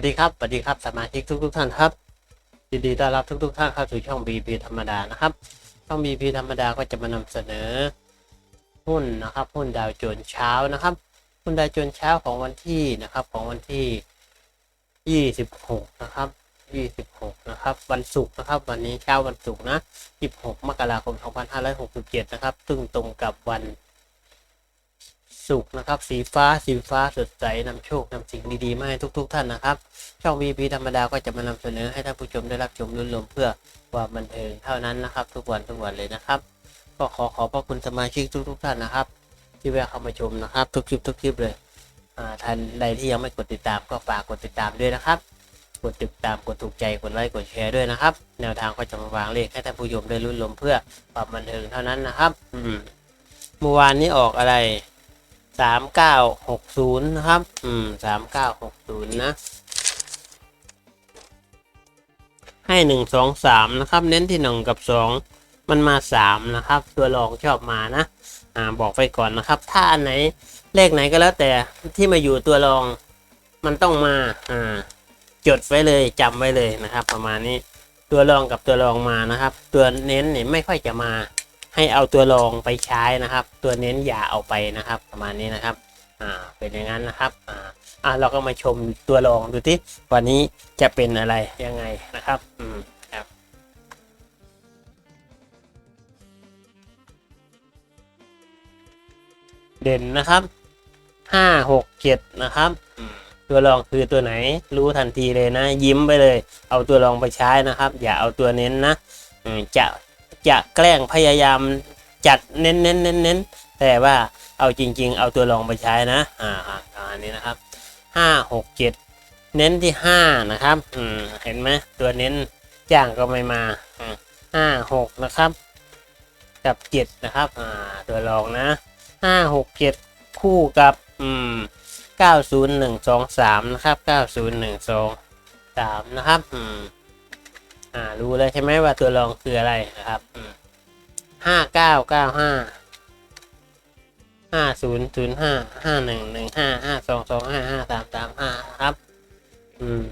วัสดีครับสวัสดีครับสมาชิกทุกทุกท่านครับยินดีต้อนรับทุกทุกท่านเข้าสู่ช่อง BP ธรรมดานะครับ ช่อง BP ธรรมดาก็จะมานำเสนอหุ้นนะครับหุ้นดาวโจนส์เช้านะครับหุ้นดาวโจนส์เช้าของวันที่นะครับของวันที่ 26 นะครับ 26 นะครับ วันศุกร์นะครับ วันนี้เช้าวันศุกร์นะ 26 มกราคม 2567 นะครับซึ่งตรงกับวัน ศุกร์นะครับ สีฟ้าสีฟ้าสดใสนำโชคนำสิ่งดีๆมาให้ทุก ๆท่านนะครับ ช่อง VP ธรรมดาก็จะมานำเสนอให้ท่านผู้ชมได้รับชมรุ่นลมเพื่อความบันเทิงเท่านั้นนะครับ ทุกวันทุกวันเลยนะครับ ก็ขอขอบพระคุณสมาชิกทุกๆท่านนะครับ ที่แวะเข้ามาชมนะครับ ทุกคลิปทุกคลิปเลยท่านใดที่ยังไม่กดติดตามก็ฝากกดติดตามด้วยนะครับกดติดตามกดถูกใจกดไลค์กดแชร์ด้วยนะครับ แนวทางก็จะมาวางเลขให้ท่านผู้ชมได้รุ่นลมเพื่อความบันเทิงเท่านั้นนะครับเมื่อวานนี้ออกอะไร สามเก้าหกศูนย์นะครับ อืมสามเก้าหกศูนย์นะ ให้หนึ่งสองสามนะครับ เน้นที่หนึ่งกับสองมันมาสามนะครับ ตัวรองชอบมานะ อ่า บอกไปก่อนนะครับ ถ้าอันไหนเลขไหนก็แล้วแต่ที่มาอยู่ตัวรองมันต้องมา อ่า จดไว้เลยจำไว้เลยนะครับ ประมาณนี้ ตัวรองกับตัวรองมานะครับ ตัวเน้นเนี่ยไม่ค่อยจะมา ให้เอาตัวรองไปใช้นะครับ ตัวเน้นอย่าเอาไปนะครับ ประมาณนี้นะครับอ่าเป็นอย่างนั้นนะครับอ่าอะเราก็มาชมตัวรองดูที่วันนี้จะเป็นอะไรยังไงนะครับอืมครับเด่นนะครับห้าหกเจ็ดนะครับตัวรองคือตัวไหนรู้ทันทีเลยนะ ยิ้มไปเลย เอาตัวรองไปใช้นะครับ อย่าเอาตัวเน้นนะจะ จะแกล้งพยายามจัดเน้นเน้นเน้นเน้นแต่ว่าเอาจริง ๆ เอาตัวรองไปใช้นะอ่าอ่าอันนี้นะครับห้าหกเจ็ดเน้นที่ห้านะครับอืมเห็นไหมตัวเน้นจ้างก็ไม่มาห้าหกนะครับ กับเจ็ดนะครับอ่าตัวรองนะห้าหกเจ็ดคู่กับอืมเก้าศูนย์หนึ่งสองสามนะครับเก้าศูนย์หนึ่งสองสามนะครับอืม อ่ารู้แล้วใช่ไหมว่าตัวรองคืออะไรนะครับห้าเก้าเก้าห้าห้าศูนย์ศูนย์ห้าห้าหนึ่งหนึ่งห้าห้าสองสองห้าห้าสามสามห้าครับ อืม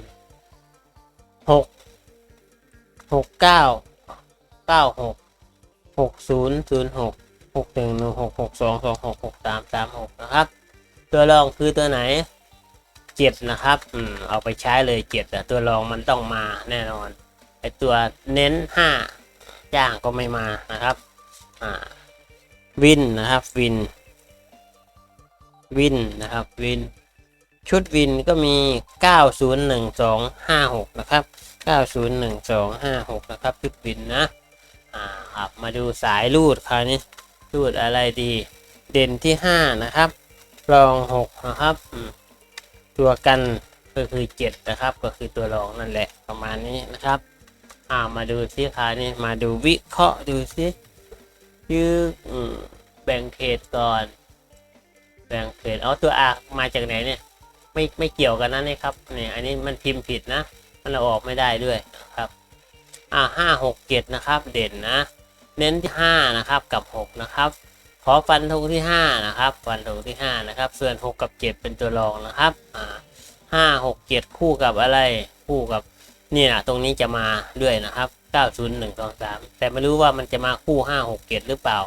หกหกเก้าเก้าหกหกศูนย์ศูนย์หกหกหนึ่งหนึ่งหกหกสองสองหกหกสามสามหกนะครับ ตัวรองคือตัวไหนเจ็ดนะครับ อืม เอาไปใช้เลยเจ็ดแต่ตัวรองมันต้องมาแน่นอน ตัวเน้นห้าจ้างก็ไม่มานะครับอ่าวินนะครับวิน วินนะครับวิน ชุดวินก็มี 901256 นะครับ 901256 นะครับ ชุดวินนะอ่าครับมาดูสายรูดคราวนี้รูดอะไรดี เด่นที่ 5 นะครับ รอง 6 นะครับ ตัวกันก็คือ 7 นะครับ ก็คือตัวรองนั่นแหละประมาณนี้นะครับ อ่ามาดูที่คราวนี้มาดูวิเคราะห์ดูสิยืออืมแบ่งเขตก่อน แบ่งเขตเอาตัว R มาจากไหนเนี่ย ไม่ไม่เกี่ยวกันนะนี่ครับเนี่ยอันนี้มันพิมพ์ผิดนะ มันเอาออกไม่ได้ด้วยนะครับ อ่าห้าหกเจ็ดนะครับ เด่นนะ เน้นที่ห้านะครับกับหกนะครับ ขอฟันธงที่ห้านะครับ ฟันธงที่ห้านะครับ ส่วนหกกับเจ็ดเป็นตัวรองนะครับ อ่าห้าหกเจ็ดคู่กับอะไร คู่กับ เนี่นะตรงนี้จะมาด้วยนะครับเก้าศูนย์หนึ่งสองสามแต่ไม่รู้ว่ามันจะมาคู่ห้าหรือเปล่า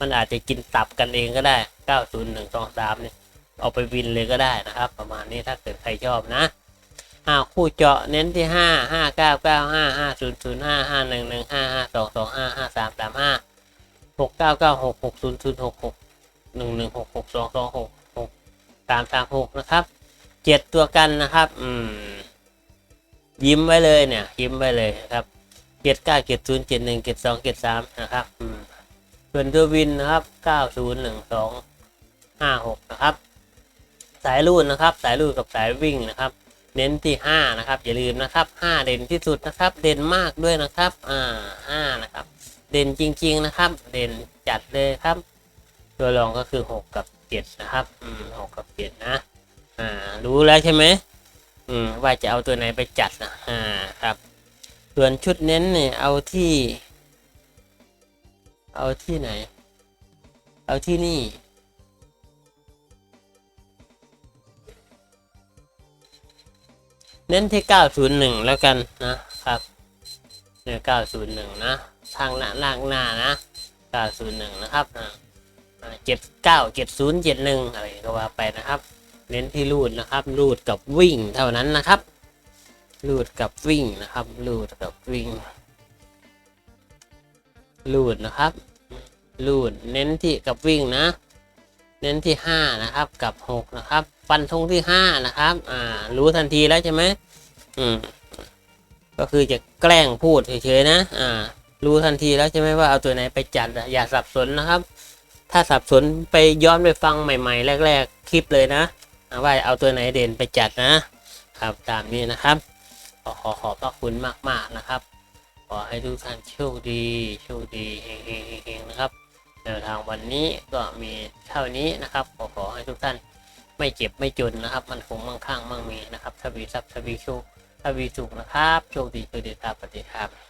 มันอาจจะกินตับกันเองก็ได้ 90123 เนี่ย เอาไปวินเลยก็ได้นะครับ ประมาณนี้ถ้าเกิดใครชอบนะอ่าคู่เจาะเน้นที่ 5 5 9 9 5 5 0 0 5 5 1 1 5 5 2 2 5 5 3 3 5 6 9 9 6 6 0 0 6 6 1 1 6 6 2 2 6 6 3 3 6 นะครับเจ็ดตัวกันนะครับ อืม ยิ้มไว้เลยเนี่ย ยิ้มไว้เลยครับเจ็ดเก้าเจ็ดศูนย์เจ็ดหนึ่งเจ็ดสองเจ็ดสามนะครับส่วนตัววินนะครับ901256นย์หนึ่งสองห้าหกนะครับ สายรูดนะครับ สายรูดกับสายวิ่งนะครับ เน้นที่5นะครับ อย่าลืมนะครับ5เด่นที่สุดนะครับ เด่นมากด้วยนะครับ อ่า5นะครับ เด่นจริง ๆนะครับ เด่นจัดเลยครับ ตัวรองก็คือ6กับ7นะครับ อืม6กับ7นะ อ่า รู้แล้วใช่ไหม อืมว่าจะเอาตัวไหนไปจัดนะอ่าครับ ส่วนชุดเน้นเนี่ยเอาที่ เอาที่ไหน เอาที่นี่เน้นที่ 901 แล้วกันนะครับเนี่ย901 นะ ทางหน้าล่างหน้านะ 901 นะครับเจ็ดเก้าเจ็ดศูนย์เจ็ดหนึ่งอะไรก็ว่าไปนะครับ เน้นที่รูดนะครับ รูดกับวิ่งเท่านั้นนะครับ รูดกับวิ่งนะครับ รูดกับวิ่ง รูดนะครับ รูดเน้นที่กับวิ่งนะ เน้นที่ห้านะครับ กับหกนะครับ ฟันธงที่ห้านะครับ อ่า รู้ทันทีแล้วใช่ไหมอืม ก็คือจะแกล้งพูดเฉยๆนะ อ่า รู้ทันทีแล้วใช่ไหมว่าเอาตัวไหนไปจัด อย่าสับสนนะครับถ้าสับสนไปย้อนไปฟังใหม่ ๆ แรก ๆ คลิปเลยนะ ว่าเอาตัวไหนเด่นไปจัดนะครับตามนี้นะครับ ขอขอขอบพระคุณมาก ๆนะครับ ขอให้ทุกท่านโชคดีโชคดีเฮงเฮงเฮงนะครับแนวทางวันนี้ก็มีเท่านี้นะครับ ขอขอให้ทุกท่านไม่เจ็บไม่จนนะครับ มันคงมั่งคั่งมั่งมีนะครับทวีทรัพย์ทวีโชคทวีสุขนะครับ โชคดีโชคดีครับสวัสดีครับ